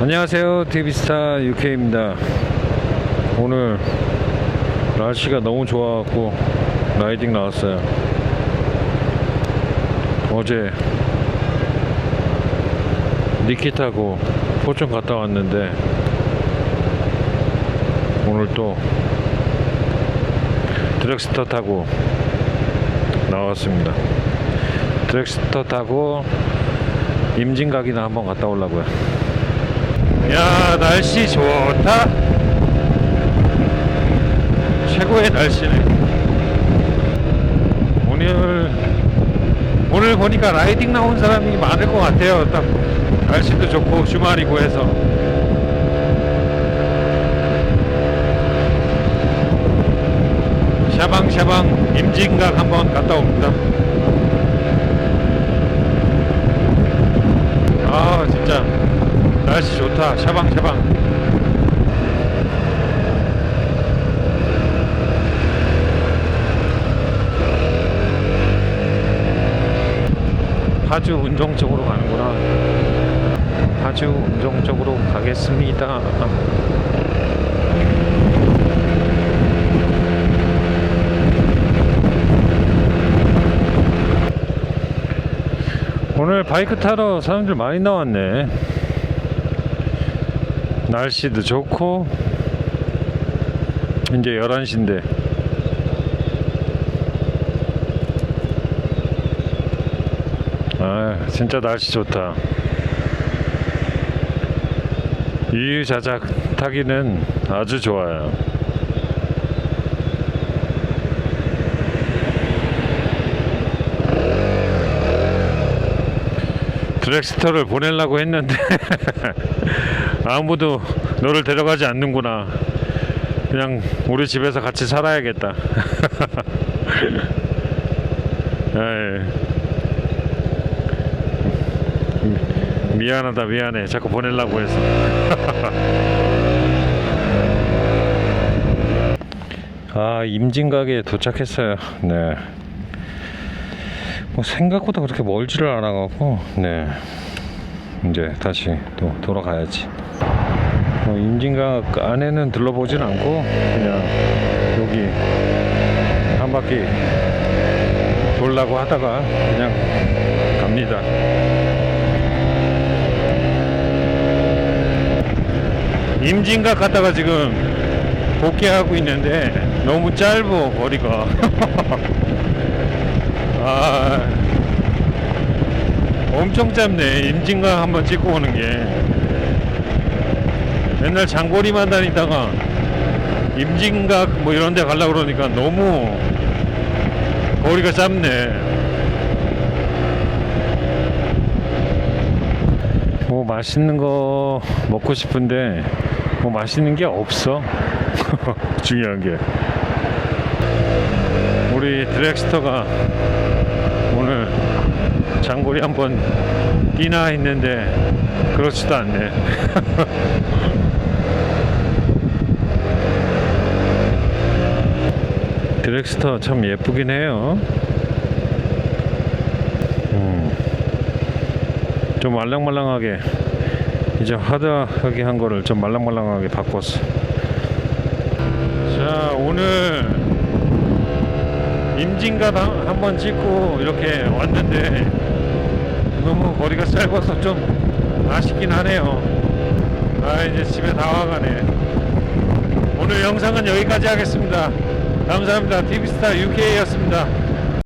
안녕하세요. TV스타 UK입니다. 오늘 날씨가 너무 좋아갖고 라이딩 나왔어요. 어제 니키 타고 포천 갔다 왔는데 오늘 또 드렉스터 타고 나왔습니다. 드렉스터 타고 임진각이나 한번 갔다 오려고요 야 날씨 좋다. 최고의 날씨네. 오늘 오늘 보니까 라이딩 나온 사람이 많을 것 같아요. 딱 날씨도 좋고 주말이고 해서. 샤방샤방 임진각 한번 갔다 옵니다 아 진짜 날씨 좋다. 샤방샤방. 파주 운정 쪽으로 가는구나. 파주 운정 쪽으로 가겠습니다. 오늘 바이크 타러 사람들 많이 나왔네 날씨도 좋고 이제 11시인데. 아 진짜 날씨 좋다. 유유자작 타기는 아주 좋아요. 드렉스터를 보내려고 했는데 아무도 너를 데려가지 않는구나. 그냥 우리 집에서 같이 살아야겠다. 에이. 미- 미안하다 미안해 자꾸 보내려고 해서 아 임진각에 도착했어요 네 뭐 생각보다 그렇게 멀지를 않아갖고 네 이제 다시 또 돌아가야지. 뭐 임진각 안에는 들러보진 않고 그냥 여기 한 바퀴 돌라고 하다가 그냥 갑니다. 임진각 갔다가 지금 복귀하고 있는데 너무 짧어 거리가. 아 엄청 짧네. 임진각 한번 찍고 오는 게. 맨날 장거리만 다니다가 임진각 뭐 이런 데 가려고 그러니까 너무 거리가 짧네. 뭐 맛있는 거 먹고 싶은데 뭐 맛있는 게 없어. 중요한 게. 우리 드렉스터가 오늘 장거리 한번 뛰나 했는데 그렇지도 않네. 드렉스터 참 예쁘긴 해요. 음. 좀 말랑말랑하게 이제 하드하게 한 거를 좀 말랑말랑하게 바꿨어. 자 오늘 임진각 한- 한번 찍고 이렇게 왔는데 너무 거리가 짧아서 좀 아쉽긴 하네요. 아 이제 집에 다 와가네. 오늘 영상은 여기까지 하겠습니다. 감사합니다. TV스타 UK였습니다.